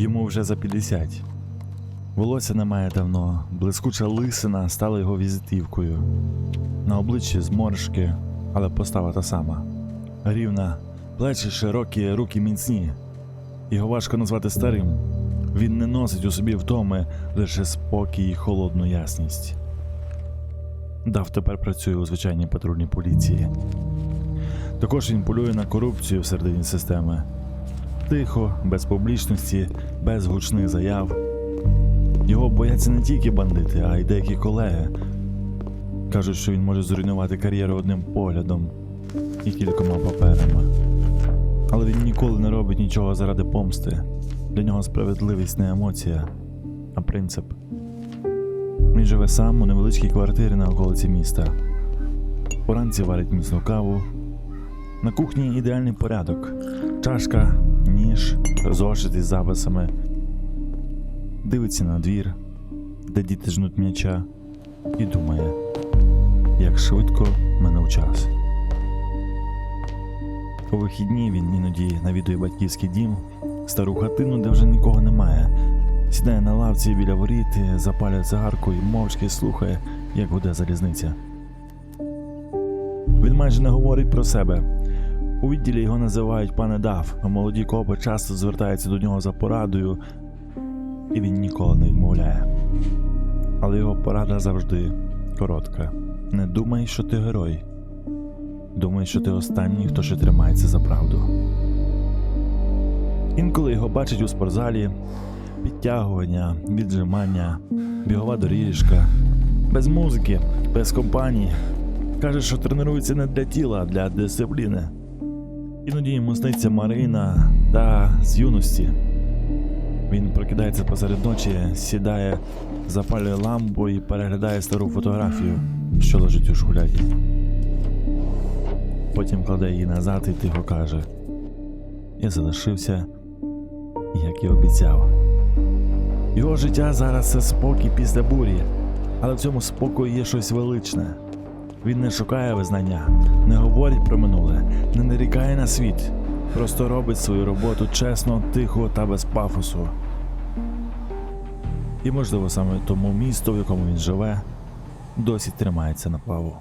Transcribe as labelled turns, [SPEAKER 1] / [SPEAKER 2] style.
[SPEAKER 1] Йому вже за 50. Волосся немає давно, блискуча лисина стала його візитівкою. На обличчі зморшки, але постава та сама. Рівна, плечі широкі, руки міцні. Його важко назвати старим. Він не носить у собі втоми лише спокій і холодну ясність. Дав тепер працює у звичайній патрульній поліції. Також він полює на корупцію всередині системи. Тихо, без публічності, без гучних заяв. Його бояться не тільки бандити, а й деякі колеги. Кажуть, що він може зруйнувати кар'єру одним поглядом і кількома паперами. Але він ніколи не робить нічого заради помсти. Для нього справедливість не емоція, а принцип. Він живе сам у невеличкій квартирі на околиці міста. Уранці варить міцну каву. На кухні ідеальний порядок. Чашка, ніж, зошит із записами. Дивиться на двір, де діти жнуть м'яча, і думає, як швидко минув час. У вихідні він іноді навідує батьківський дім, стару хатину, де вже нікого немає. Сідає на лавці біля воріт, запалює цигарку і мовчки слухає, як гуде залізниця. Він майже не говорить про себе. У відділі його називають пане Дав, а молоді копи часто звертаються до нього за порадою, і він ніколи не відмовляє. Але його порада завжди коротка. Не думай, що ти герой. Думай, що ти останній, хто ще тримається за правду. Інколи його бачать у спортзалі, підтягування, віджимання, бігова доріжка, без музики, без компанії. Каже, що тренується не для тіла, а для дисципліни. Іноді йому сниться Марина та з юності. Він прокидається посеред ночі, сідає, запалює лампу і переглядає стару фотографію, що лежить у шухляді. Потім кладе її назад і тихо каже: Я залишився, як і обіцяв. Його життя зараз це спокій після бурі, але в цьому спокої є щось величне. Він не шукає визнання, не говорить про минуле, не нарікає на світ, просто робить свою роботу чесно, тихо та без пафосу. І, можливо, саме тому місто, в якому він живе, досі тримається на плаву.